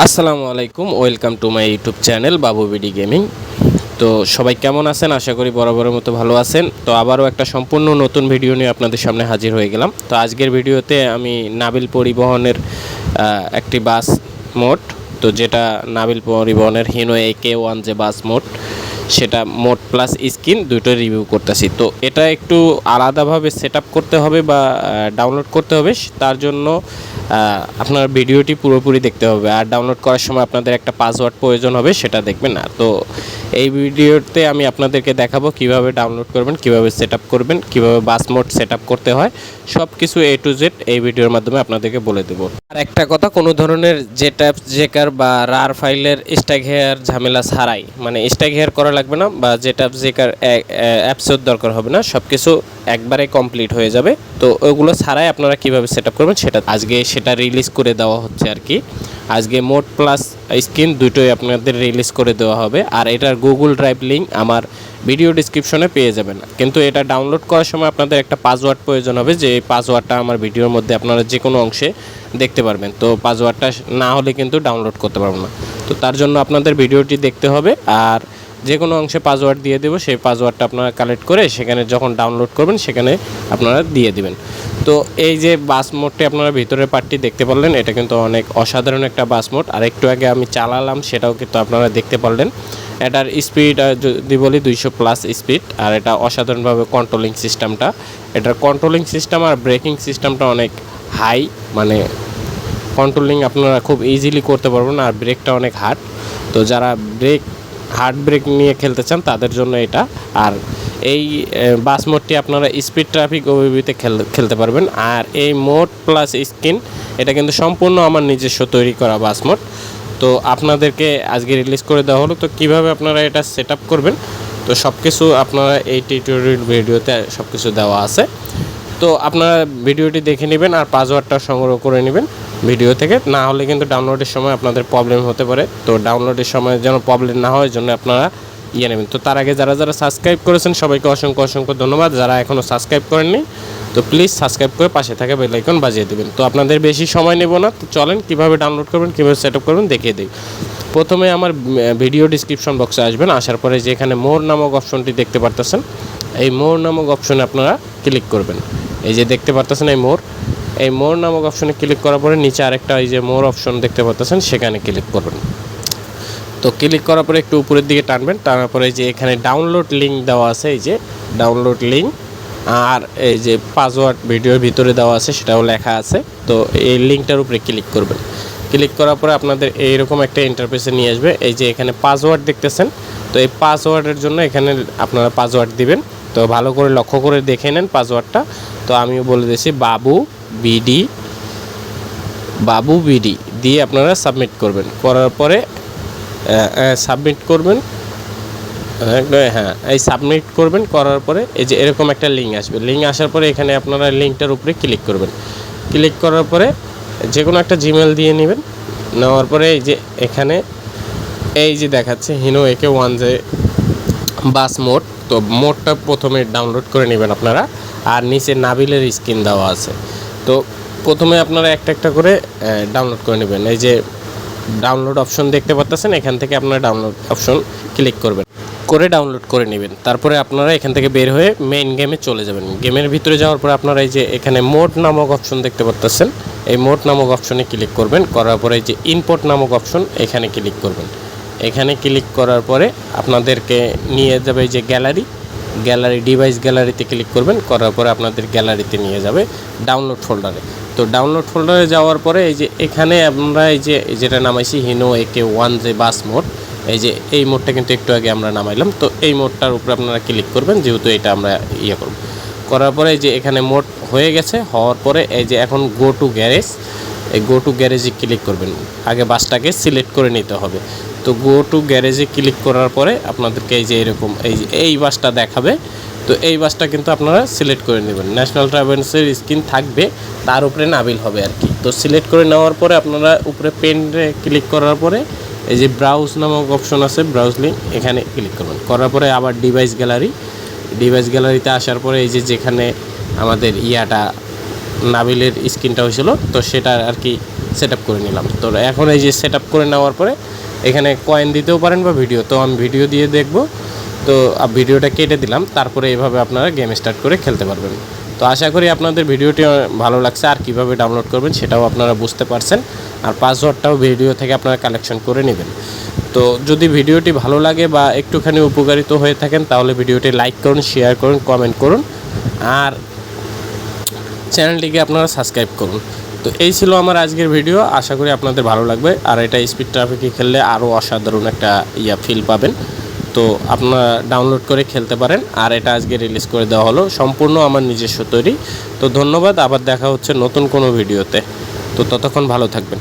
আসসালামু আলাইকুম, welcome to my YouTube channel Babu BD gaming. তো সবাই কেমন আছেন? আশা করি বরাবরের মতো ভালো আছেন। তো আবারও একটা সম্পূর্ণ নতুন ভিডিও নিয়ে আপনাদের সামনে হাজির হয়ে গেলাম। তো আজকের ভিডিওতে আমি নাবিল পরিবহনের একটি বাস মোট তো যেটা নাবিল পরিবহনের হিনো এ কে ওয়ান যে বাস মোট সেটা মোট প্লাস স্ক্রিন দুটো রিভিউ করতেছি। তো এটা একটু আলাদাভাবে সেট করতে হবে বা ডাউনলোড করতে হবে, তার জন্য আপনার ভিডিওটি পুরোপুরি দেখতে হবে। আর ডাউনলোড করার সময় আপনাদের একটা পাসওয়ার্ড প্রয়োজন হবে, সেটা দেখবেন না। তো এই ভিডিওতে আমি আপনাদেরকে দেখাবো কীভাবে ডাউনলোড করবেন, কীভাবে সেট করবেন, কীভাবে বাস মোড সেট করতে হয় সব কিছু এ টু জেড এই ভিডিওর মাধ্যমে আপনাদেরকে বলে দেবো। আর একটা কথা, কোনো ধরনের যে ট্যাপ জেকার বা রার ফাইলের স্ট্যাক হেয়ার ঝামেলা ছাড়াই মানে স্ট্যাক হেয়ার করা লাগবে না বা যে ট্যাপ জেকার অ্যাপসের দরকার হবে না সব কিছু একবারে কমপ্লিট হয়ে যাবে। তো ওগুলো ছাড়াই আপনারা কীভাবে সেট করবেন সেটা আজকে সেটা রিলিজ করে দেওয়া হচ্ছে আর কি। আজকে মোট প্লাস স্ক্রিন দুটোই আপনাদের রিলিজ করে দেওয়া হবে। আর এটার গুগল ড্রাইভ লিঙ্ক আমার ভিডিও ডিসক্রিপশনে পেয়ে যাবেন। কিন্তু এটা ডাউনলোড করার সময় আপনাদের একটা পাসওয়ার্ড প্রয়োজন হবে, যে এই পাসওয়ার্ডটা আমার ভিডিওর মধ্যে আপনারা যে কোনো অংশে দেখতে পারবেন। তো পাসওয়ার্ডটা না হলে কিন্তু ডাউনলোড করতে পারব না। তো তার জন্য আপনাদের ভিডিওটি দেখতে হবে। আর যে কোনো অংশে পাসওয়ার্ড দিয়ে দেবো, সেই পাসওয়ার্ডটা আপনারা কালেক্ট করে সেখানে যখন ডাউনলোড করবেন, সেখানে আপনারা দিয়ে দিবেন। তো এই যে বাস মোডটি আপনারা ভিতরের পার্টটি দেখতে পারলেন, এটা কিন্তু অনেক অসাধারণ একটা বাস মোড আর একটু আগে আমি চালালাম, সেটাও কিন্তু আপনারা দেখতে পারলেন। এটার স্পিড যদি বলি দুইশো প্লাস স্পিড আর এটা অসাধারণভাবে কন্ট্রোলিং সিস্টেমটা এটার কন্ট্রোলিং সিস্টেম আর ব্রেকিং সিস্টেমটা অনেক হাই মানে কন্ট্রোলিং আপনারা খুব ইজিলি করতে পারবেন, আর ব্রেকটা অনেক হার্ড তো যারা ব্রেক হার্ড ব্রেক নিয়ে খেলতে চান, তাদের জন্য এটা। আর এই বাস মোডটি আপনারা স্পিড ট্রাফিক ওবিবিতে খেল, খেলতে পারবেন। আর এই মোড প্লাস স্ক্রিন, এটা কিন্তু সম্পূর্ণ আমার নিজস্ব তৈরি করা বাস মোড। তো আপনাদেরকে আজকে রিলিজ করে দেওয়া হলো। তো কীভাবে আপনারা এটা সেট করবেন? তো সব কিছু আপনারা এই টিউটোরিয়াল ভিডিওতে সব কিছু দেওয়া আছে। তো আপনারা ভিডিওটি দেখে নেবেন আর পাসওয়ার্ডটা সংগ্রহ করে নেবেন। ভিডিও থেকে। না হলে কিন্তু ডাউনলোডের সময় আপনাদের প্রবলেম হতে পারে। তো ডাউনলোডের সময় যেন প্রবলেম না হয়, জন্য আপনারা ইয়ে নেবেন। তো তার আগে যারা যারা সাবস্ক্রাইব করেছেন, সবাইকে অসংখ্য অসংখ্য ধন্যবাদ। যারা এখনও সাবস্ক্রাইব করেননি, তো প্লিজ সাবস্ক্রাইব করে পাশে থাকা বেল আইকন বাজিয়ে দেবেন। তো আপনাদের বেশি সময় নেব না। তো চলেন, কীভাবে ডাউনলোড করবেন, কীভাবে সেট আপ করবেন, দেখিয়ে দিই। প্রথমে আমার ভিডিও ডিসক্রিপশন বক্সে আসবেন। আসার পরে যে এখানে মোর নামক অপশনটি দেখতে পারতেছেন, এই মোর নামক অপশনে আপনারা ক্লিক করবেন। এই যে দেখতে পারতেছেন এই মোর এই মোর নামক অপশনে ক্লিক করার পরে নিচে আরেকটা এই যে মোর অপশন দেখতে পারতেছেন, সেখানে ক্লিক করবেন। তো ক্লিক করার পরে একটু উপরের দিকে টানবেন, টানার পরে যে এখানে ডাউনলোড লিঙ্ক দেওয়া আছে, এই যে ডাউনলোড লিঙ্ক আর এই যে পাসওয়ার্ড ভিডিওর ভিতরে দেওয়া আছে, সেটাও লেখা আছে। তো এই লিঙ্কটার উপরে ক্লিক করবেন। ক্লিক করার পরে আপনাদের এইরকম একটা ইন্টারফেসে নিয়ে আসবে, এই যে এখানে পাসওয়ার্ড দেখতেছেন, তো এই পাসওয়ার্ডের জন্য এখানে আপনারা পাসওয়ার্ড দিবেন। তো ভালো করে লক্ষ্য করে দেখে নেন পাসওয়ার্ডটা। তো আমিও বলে দিয়েছি, বাবু বিডি বাবু বিডি দিয়ে আপনারা সাবমিট করবেন। করার পরে সাবমিট করবেন। একদম হ্যাঁ এই সাবমিট করবেন, করার পরে এই যে এরকম একটা লিঙ্ক আসবে। লিঙ্ক আসার পরে এখানে আপনারা লিঙ্কটার উপরে ক্লিক করবেন। ক্লিক করার পরে যে কোনো একটা জিমেল দিয়ে নেবেন। নেওয়ার পরে এই যে এখানে এই যে দেখাচ্ছে হিনো একে ওয়ান যে বাস মোড তো মোডটা প্রথমে ডাউনলোড করে নেবেন আপনারা। আর নিচে নাবিলের স্ক্রিন দেওয়া আছে। তো প্রথমে আপনারা একটা একটা করে ডাউনলোড করে নেবেন। এই যে ডাউনলোড অপশন দেখতে পাচ্ছেন এখান থেকে আপনারা ডাউনলোড অপশন ক্লিক করবেন। করে ডাউনলোড করে নেবেন। তারপরে আপনারা এখান থেকে বের হয়ে মেইন গেমে চলে যাবেন। গেমের ভিতরে যাওয়ার পরে আপনারা এই যে এখানে মোড নামক অপশন দেখতে পাচ্ছেন এই মোড নামক অপশনে ক্লিক করবেন। করার পরে এই যে ইনপোর্ট নামক অপশন এখানে ক্লিক করবেন। এখানে ক্লিক করার পরে আপনাদেরকে নিয়ে যাবে এই যে গ্যালারি গ্যালারি ডিভাইস গ্যালারিতে ক্লিক করবেন, করার পরে আপনাদের গ্যালারিতে নিয়ে যাবে ডাউনলোড ফোল্ডারে তো ডাউনলোড ফোল্ডারে যাওয়ার পরে এই যে এখানে আমরা এই যে, যেটা নামাইছি হিনো একে ওয়ান যে বাস মোড এই যে এই মোডটা কিন্তু একটু আগে আমরা নামাইলাম। তো এই মোডটার উপরে আপনারা ক্লিক করবেন, যেহেতু এটা আমরা ইয়ে করব। করার পরে এই যে এখানে মোড হয়ে গেছে, হওয়ার পরে এই যে এখন গো টু গ্যারেজ এই গো টু গ্যারেজে ক্লিক করবেন। আগে বাসটাকে সিলেক্ট করে নিতে হবে। তো গো টু গ্যারেজে ক্লিক করার পরে আপনাদেরকে এই যে এরকম, এই যে, এই বাসটা দেখাবে। তো এই বাসটা কিন্তু আপনারা সিলেক্ট করে নেবেন। ন্যাশনাল ট্রাভেলসের স্ক্রিন থাকবে, তার উপরে নাবিল হবে আর কি। তো সিলেক্ট করে নেওয়ার পরে আপনারা উপরে পেনে ক্লিক করার পরে এই যে ব্রাউজ নামক অপশন আছে ব্রাউজ লিঙ্ক এখানে ক্লিক করবেন। করার পরে আবার ডিভাইস গ্যালারি ডিভাইস গ্যালারিতে আসার পরে এই যে যেখানে আমাদের ইয়াটা, নাবিলের স্ক্রিনটা হয়েছিল, তো সেটা আর কি সেট করে নিলাম। তো এখন এই যে সেট করে নেওয়ার পরে এখানে কয়েন দিতেও পারেন বা ভিডিও তো আমি ভিডিও দিয়ে দেখব। তো ভিডিওটা কেটে দিলাম। তারপরে এইভাবে আপনারা গেম স্টার্ট করে খেলতে পারবেন। তো আশা করি আপনাদের ভিডিওটি ভালো লাগছে। আর কীভাবে ডাউনলোড করবেন সেটাও আপনারা বুঝতে পারছেন। আর পাসওয়ার্ডটাও ভিডিও থেকে আপনারা কালেকশন করে নেবেন। তো যদি ভিডিওটি ভালো লাগে বা একটুখানি উপকারিত হয়ে থাকেন, তাহলে ভিডিওটি লাইক করুন শেয়ার করুন কমেন্ট করুন। আর চ্যানেলটিকে আপনারা সাবস্ক্রাইব করুন। তো এই ছিল আমার আজকের ভিডিও আশা করি আপনাদের ভালো লাগবে। আর এটা স্পিড ট্রাফিকে খেললে আরও অসাধারণ একটা ইয়া ফিল পাবেন। তো আপনারা ডাউনলোড করে খেলতে পারেন। আর এটা আজকে রিলিজ করে দেওয়া হলো। সম্পূর্ণ আমার নিজস্ব তৈরি। তো ধন্যবাদ। আবার দেখা হচ্ছে নতুন কোনো ভিডিওতে তো ততক্ষণ ভালো থাকবেন।